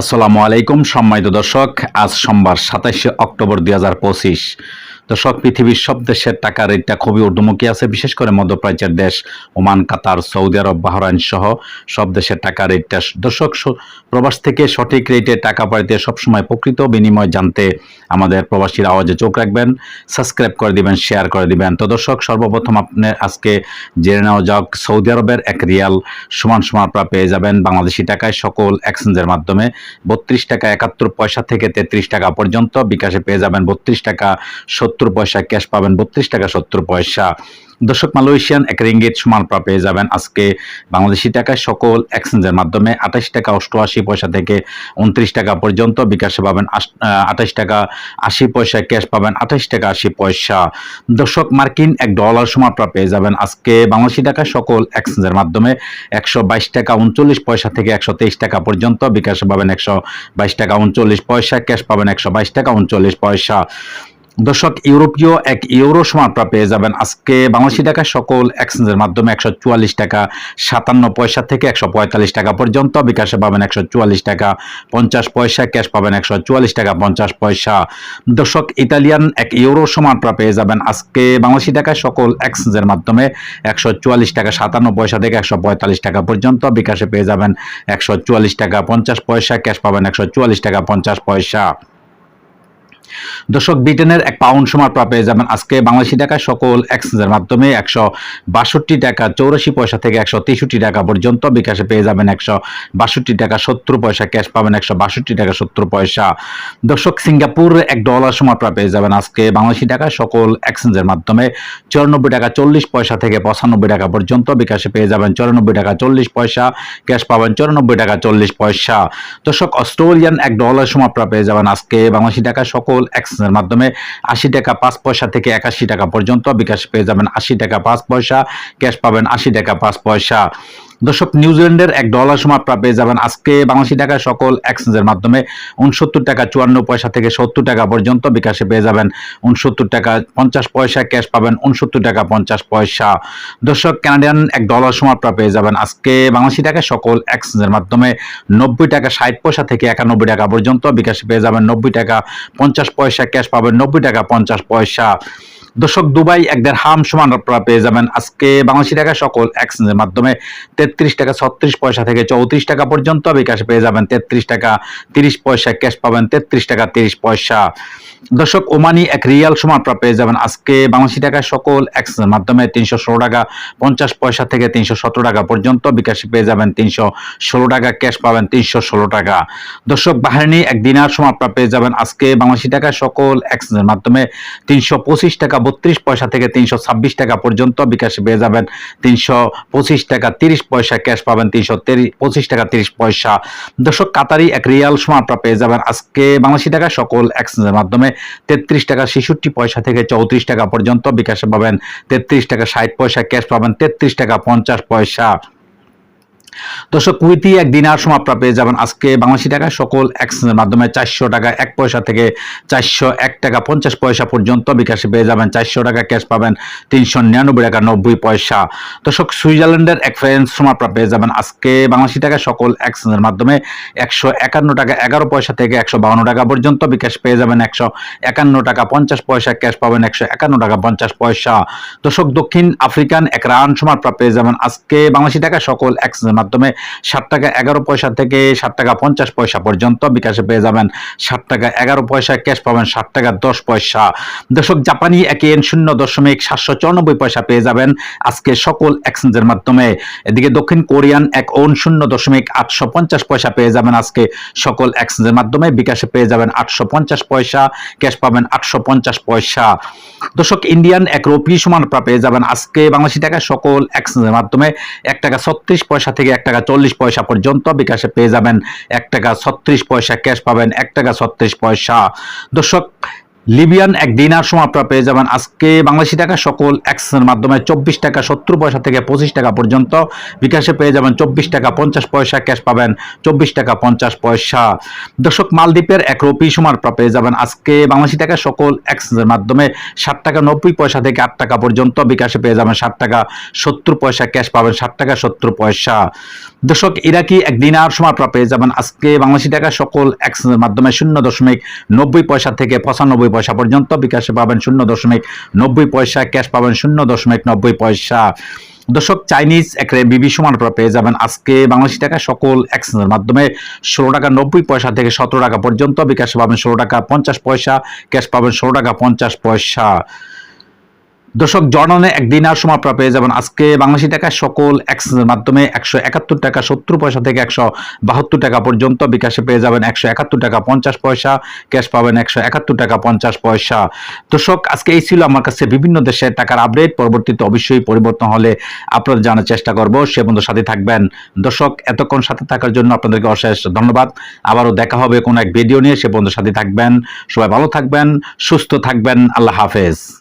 আসসালামু আলাইকুম, সম্মানিত দর্শক। আজ সোমবার সাতাশে অক্টোবর দুই হাজার পঁচিশ। দর্শক, পৃথিবীর সব দেশের টাকা রেটটা খুবই ঊর্ধ্বমুখী আছে, বিশেষ করে মধ্যপ্রাচ্যের দেশ, Oman, Qatar, Saudi Arab, Bahrain সহ সব দেশের টাকা রেটটা দর্শক প্রবাস থেকে সঠিক রেটে টাকা পাইতে সবসময় প্রকৃত বিনিময় জানতে আমাদের প্রবাসীর আওয়াজে চোখ রাখবেন, সাবস্ক্রাইব করে দিবেন, শেয়ার করে দিবেন। তো দর্শক, সর্বপ্রথম আপনি আজকে জেনে নেওয়া যাক, সৌদি আরবের এক রিয়াল সমান সমান পেয়ে যাবেন বাংলাদেশি টাকায় সকল এক্সচেঞ্জের মাধ্যমে। বত্রিশ টাকা একাত্তর পয়সা থেকে তেত্রিশ টাকা পর্যন্ত। বিকাশে পেয়ে যাবেন বত্রিশ টাকা সত্তর পয়সা, ক্যাশ পাবেন বত্রিশ টাকা সত্তর পয়সা। দর্শক, মালয়েশিয়ান এক রিঙ্গিত সমান পেয়ে যাবেন আজকে বাংলাদেশি টাকায় সকল এক্সচেঞ্জের মাধ্যমে। আঠাশ টাকা অষ্টআশি পয়সা থেকে উনত্রিশ টাকা পর্যন্ত বিকাশে পাবেন আঠাশ টাকা আশি পয়সা ক্যাশ পাবেন আঠাশ টাকা আশি পয়সা। দর্শক, মার্কিন এক ডলার সমান পেয়ে যাবেন আজকে বাংলাদেশি টাকায় সকল এক্সচেঞ্জের মাধ্যমে। একশো বাইশ টাকা উনচল্লিশ পয়সা থেকে একশো তেইশ টাকা পর্যন্ত বিকাশে পাবেন একশো বাইশ টাকা উনচল্লিশ পয়সা, ক্যাশ পাবেন একশো বাইশ টাকা উনচল্লিশ পয়সা। দর্শক, ইউরোপীয় এক ইউরো সমান আপনারা পেয়ে যাবেন। আজকে বাংলাদেশি টাকা সকল এক্সচেঞ্জের মাধ্যমে একশো চুয়াল্লিশ টাকা, সাতান্ন পয়সা থেকে একশো পঁয়তাল্লিশ টাকা পর্যন্ত। বিকাশে পাবেন একশো চুয়াল্লিশ টাকা, পঞ্চাশ পয়সা, ক্যাশ পাবেন একশো চুয়াল্লিশ টাকা, পঞ্চাশ পয়সা। দর্শক, ইতালিয়ান এক ইউরো সমান আপনারা পেয়ে যাবেন। আজকে বাংলাদেশি টাকায় সকল এক্সচেঞ্জের মাধ্যমে একশো চুয়াল্লিশ টাকা, সাতান্ন পয়সা থেকে একশো পঁয়তাল্লিশ টাকা পর্যন্ত। বিকাশে পেয়ে যাবেন একশো চুয়াল্লিশ টাকা, পঞ্চাশ পয়সা, ক্যাশ পাবেন একশো চুয়াল্লিশ টাকা, পঞ্চাশ পয়সা। দর্শক, ব্রিটেনের এক পাউন্ড সমান পেয়ে যাবেন আজকে বাংলাদেশি টাকা সকল এক্সচেঞ্জের মাধ্যমে একশো বাষট্টি টাকা, চৌরাশি পয়সা থেকে একশো তেষট্টি টাকা পর্যন্ত বিকাশে পেয়ে যাবেন একশো বাষট্টি টাকা, সত্তর পয়সা ক্যাশ পাবেন, একশো বাষট্টি টাকা, সত্তর পয়সা। দর্শক, সিঙ্গাপুর এক ডলার সমান পেয়ে যাবেন আজকে বাংলাদেশি টাকা সকল এক্সচেঞ্জের মাধ্যমে চুরানব্বই টাকা, চল্লিশ পয়সা থেকে পঁচানব্বই টাকা পর্যন্ত বিকাশে পেয়ে যাবেন চুরানব্বই টাকা, চল্লিশ পয়সা ক্যাশ পাবেন, চুরানব্বই টাকা, চল্লিশ পয়সা। দর্শক, অস্ট্রেলিয়ান এক ডলার সমান আপনারা পেয়ে যাবেন আজকে বাংলাদেশি টাকা সকল এক্সচেঞ্জের মাধ্যমে আশি টাকা পাঁচ পয়সা থেকে একাশি টাকা পর্যন্ত বিকাশ পেয়ে যাবেন আশি টাকা পাঁচ পয়সা ক্যাশ পাবেন আশি টাকা পাঁচ পয়সা। দর্শক, নিউজিল্যান্ডের এক ডলার আপনারা পেয়ে যাবেন আজকে বাংলাদেশি টাকা সকল এক্সচেঞ্জের মাধ্যমে। উনসত্তর টাকা চুয়ান্ন পয়সা থেকে সত্তর টাকা পর্যন্ত বিকাশে পেয়ে যাবেন। উনসত্তর টাকা পঞ্চাশ পয়সা ক্যাশ পাবেন, উনসত্তর টাকা পঞ্চাশ পয়সা। দর্শক কানাডিয়ান এক ডলার আপনারা পেয়ে যাবেন আজকে বাংলাদেশি টাকা সকল এক্সচেঞ্জের মাধ্যমে। নব্বই টাকা ষাট পয়সা থেকে একানব্বই টাকা পর্যন্ত বিকাশে পেয়ে যাবেন। নব্বই টাকা পঞ্চাশ পয়সা ক্যাশ পাবেন, নব্বই টাকা পঞ্চাশ পয়সা। দর্শক, দুবাই এক দেড় হাম সমান আপনারা পেয়ে যাবেন। আজকে বাংলাদেশি টাকা সকল এক্সচেঞ্জের মাধ্যমে তেত্রিশ টাকা ছত্রিশ পয়সা থেকে চৌত্রিশ টাকা পর্যন্ত বিকাশে পেয়ে যাবেন। তেত্রিশ টাকা তিরিশ পয়সা ক্যাশ পাবেন, তেত্রিশ টাকা তিরিশ পয়সা। দর্শক, ওমানি এক রিয়াল সমান আপনারা পেয়ে যাবেন। আজকে বাংলাদেশি টাকা সকল এক্সচেঞ্জের মাধ্যমে তিনশো ষোলো টাকা পঞ্চাশ পয়সা থেকে তিনশো সতেরো টাকা পর্যন্ত বিকাশে পেয়ে যাবেন। তিনশো ষোলো টাকা ক্যাশ পাবেন, তিনশো ষোলো টাকা। দর্শক, বাহারিনি এক দিনার সময় আপনারা পেয়ে যাবেন। আজকে বাংলাদেশি টাকা সকল এক্সচেঞ্জের মাধ্যমে তিনশো পঁচিশ টাকা বত্রিশ পয়সা থেকে তিনশো ছাব্বিশ টাকা পর্যন্ত বিকাশে পেয়ে যাবেন তিনশো পঁচিশ টাকা তিরিশ পয়সা, ক্যাশ পাবেন তিনশো পঁচিশ টাকা তিরিশ পয়সা। দর্শক, কাতারি এক রিয়াল সময় পেয়ে যাবেন আজকে বাংলাদেশি টাকা সকল এক্সচেঞ্জের মাধ্যমে। তেত্রিশ টাকা ছেষট্টি পয়সা থেকে চৌত্রিশ টাকা পর্যন্ত বিকাশে পাবেন তেত্রিশ টাকা ষাট পয়সা, ক্যাশ পাবেন তেত্রিশ টাকা পঞ্চাশ পয়সা। দর্শক, কুইতি এক দিনার আপনারা পেয়ে যাবেন আজকে বাংলাদেশি টাকা সকল এক্সচেঞ্জের মাধ্যমে চারশো টাকা, এক পয়সা থেকে চারশো এক টাকা, পঞ্চাশ পয়সা পর্যন্ত বিকাশে পেয়ে যাবেন। চারশো টাকা ক্যাশ পাবেন তিনশো নিরানব্বই টাকা, নব্বই পয়সা। দর্শক, সুইজারল্যান্ডের এক ফ্রেন্স আপনারা পেয়ে যাবেন আজকে বাংলাদেশি টাকা সকল এক্সচেঞ্জের মাধ্যমে একশো একান্ন টাকা, এগারো পয়সা থেকে একশো বাউন্ন টাকা পর্যন্ত বিকাশ পেয়ে যাবেন একশো একান্ন টাকা, পঞ্চাশ পয়সা ক্যাশ পাবেন একশো একান্ন টাকা, পঞ্চাশ পয়সা। দর্শক, দক্ষিণ আফ্রিকান এক রান আপনারা পেয়ে যাবেন আজকে বাংলাদেশি টাকা সকল এক্সচেঞ্জের মাধ্যমে ষাট টাকা এগারো পয়সা থেকে ষাট টাকা পঞ্চাশ পয়সা পর্যন্ত বিকাশে পেয়ে যাবেন ষাট টাকা এগারো পয়সা, ক্যাশ পাবেন ষাট টাকা দশ পয়সা। দর্শক, জাপানি এক এন শূন্য দশমিক সাতশো চৌরানব্বই পয়সা পেয়ে যাবেন আজকে সকল এক্সচেঞ্জের মাধ্যমে। এদিকে দক্ষিণ কোরিয়ান এক ওন শূন্য দশমিক আটশো পঞ্চাশ পয়সা পেয়ে যাবেন আজকে সকল এক্সচেঞ্জের মাধ্যমে। বিকাশে পেয়ে যাবেন আটশো পঞ্চাশ পয়সা, ক্যাশ পাবেন আটশো পঞ্চাশ পয়সা। দর্শক, ইন্ডিয়ান এক রুপি সমান পেয়ে যাবেন আজকে বাংলাদেশি টাকা সকল এক্সচেঞ্জের মাধ্যমে। এক টাকা ছত্রিশ পয়সা থেকে এক টাকা চল্লিশ পয়সা পর্যন্ত বিকাশে পেয়ে যাবেন এক টাকা ছত্রিশ পয়সা ক্যাশ পাবেন এক টাকা ছত্রিশ পয়সা। দর্শক লিবিয়ান এক দিনার সময় আপনারা পেয়ে যাবেন আজকে বাংলাদেশি টাকা সকল এক্সচেঞ্জের মাধ্যমে চব্বিশ টাকা, সত্তর পয়সা থেকে পঁচিশ টাকা পর্যন্ত। বিকাশে পেয়ে যাবেন চব্বিশ টাকা, পঞ্চাশ পয়সা, ক্যাশ পাবেন চব্বিশ টাকা, পঞ্চাশ পয়সা। দর্শক, মালদ্বীপের এক রুপি সময় পেয়ে যাবেন আজকে বাংলাদেশি টাকা সকল এক্সচেঞ্জের মাধ্যমে ষাট টাকা, নব্বই পয়সা থেকে আট টাকা পর্যন্ত। বিকাশে পেয়ে যাবেন ষাট টাকা, সত্তর পয়সা, ক্যাশ পাবেন ষাট টাকা, সত্তর পয়সা। দর্শক, ইরাকি এক দিনার সময় পেয়ে যাবেন আজকে বাংলাদেশি টাকা সকল এক্সচেঞ্জের মাধ্যমে শূন্য দশমিক নব্বই পয়সা থেকে পঁচানব্বই পয়সা পর্যন্ত, বিকাশে পাবেন শূন্য দশমিক নব্বই পয়সা, ক্যাশ পাবেন শূন্য দশমিক নব্বই পয়সা। দর্শক, চাইনিজ এক বিবি সমান পর পেয়ে যাবেন আজকে বাংলাদেশি টাকা সকল এক্সচেঞ্জের মাধ্যমে। ষোলো টাকা নব্বই পয়সা থেকে সতেরো টাকা পর্যন্ত, বিকাশে পাবেন ষোলো টাকা পঞ্চাশ পয়সা, ক্যাশ পাবেন ষোলো টাকা পঞ্চাশ পয়সা। দর্শক, জর্ডনে এক দিনার সময় আপনারা পেয়ে যাবেন। আজকে বাংলাদেশি টাকা সকল এক্সচেঞ্জের মাধ্যমে একশো একাত্তর টাকা, সত্তর পয়সা থেকে একশো বাহাত্তর টাকা পর্যন্ত বিকাশে পেয়ে যাবেন। একশো একাত্তর টাকা, পঞ্চাশ পয়সা, ক্যাশ পাবেন একশো একাত্তর টাকা, পঞ্চাশ পয়সা। দর্শক, আজকে এই ছিল আমার কাছে বিভিন্ন দেশের টাকার আপডেট। পরবর্তীতে অবশ্যই পরিবর্তন হলে আপনারা জানার চেষ্টা করব। সে বন্ধু সাথে থাকবেন। দর্শক, এতক্ষণ সাথে থাকার জন্য আপনাদেরকে অশেষ ধন্যবাদ। আবারও দেখা হবে কোনো এক ভিডিও নিয়ে। সে বন্ধু সাথে থাকবেন। সবাই ভালো থাকবেন, সুস্থ থাকবেন। আল্লাহ হাফেজ।